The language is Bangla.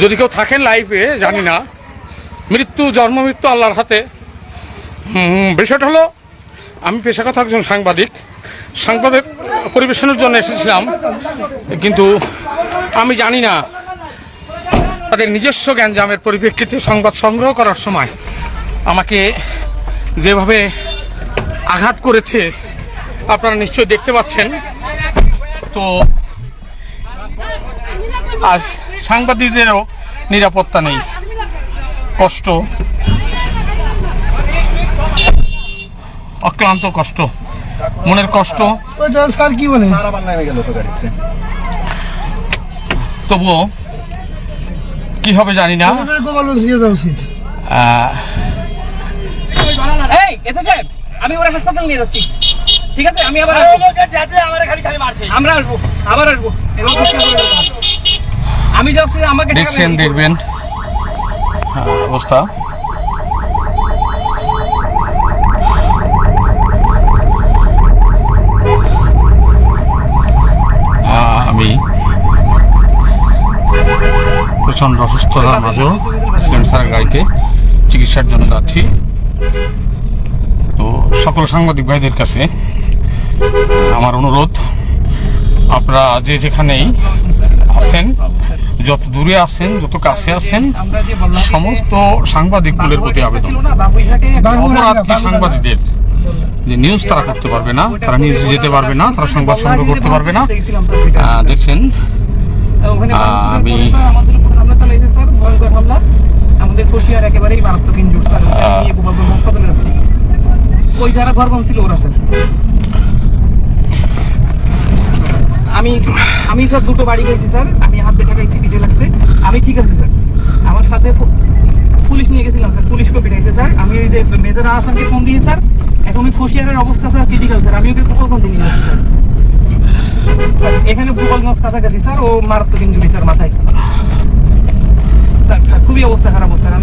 যদি কেউ থাকেন লাইফে জানি না। মৃত্যু, জন্ম, মৃত্যু আল্লাহর হাতে। বিষয়টা হলো, আমি পেশাগত একজন সাংবাদিক। সাংবাদিক পরিবেশনের জন্য এসেছিলাম, কিন্তু আমি জানি না তাদের নিজস্ব জ্ঞানজামের পরিপ্রেক্ষিতে সংবাদ সংগ্রহ করার সময় আমাকে যেভাবে আঘাত করেছে আপনারা নিশ্চয়ই দেখতে পাচ্ছেন। তো আর সাংবাদিকদেরও নিরাপত্তা নেই কষ্ট অক্লান্ত কষ্ট মনের কষ্ট। স্যার কি বলে? তবুও কি হবে জানি না। গোপাল আমি ওরা হাসপাতাল নিয়ে যাচ্ছি। ঠিক আছে? আমি আবার। আমরা আসব। আবার আসব। আমি যাচ্ছি আমাকে দেখছেন দেখবেন। হ্যাঁ, অবস্থা। আমি প্রচণ্ড অসুস্থতার মাঝেও স্যারের গাড়িতে চিকিৎসার জন্য যাচ্ছি। সকল সাংবাদিক ভাইদের কাছে আমার অনুরোধ আপনারা যে যেখানেই আছেন যত দূরে আছেন যত কাছে আছেন সমস্ত সাংবাদিকগুলোর প্রতি আবেদন। অপরাধ সাংবাদিকদের? যে নিউজ তারা করতে পারবে না তারা নিউজ যেতে পারবে না তারা সংবাদ সংগ্রহ করতে পারবে না। দেখছেন আমি- আমি আমাদের একেবারেই মারাত্মক স্যার আহ। আমি গোপালগঞ্জ হাসপাতালে যাচ্ছি ওই যারা ঘর ছিল ওরা স্যার আমি আমি স্যার দুটো বাড়ি গেছি স্যার আমি হাত দিয়ে ঠেকাইছি পিঠে লাগছে। আমি ঠিক আছে স্যার আমার সাথে পুলিশ নিয়ে গেছিলাম স্যার পুলিশকে পিটাইছে স্যার আমি ওই যে মেজর আহসানকে ফোন দিয়ে স্যার এখন ওই খুশিয়ারের অবস্থা স্যার ক্রিটিক্যাল স্যার আমি ওকে গোপালগঞ্জে নিয়ে যাচ্ছি স্যার এখানে গোপালগঞ্জ কাছাকাছি স্যার ও মারাত্মক ইঞ্জুরি স্যার মাথায়। স্যার স্যার খুবই অবস্থা খারাপ স্যার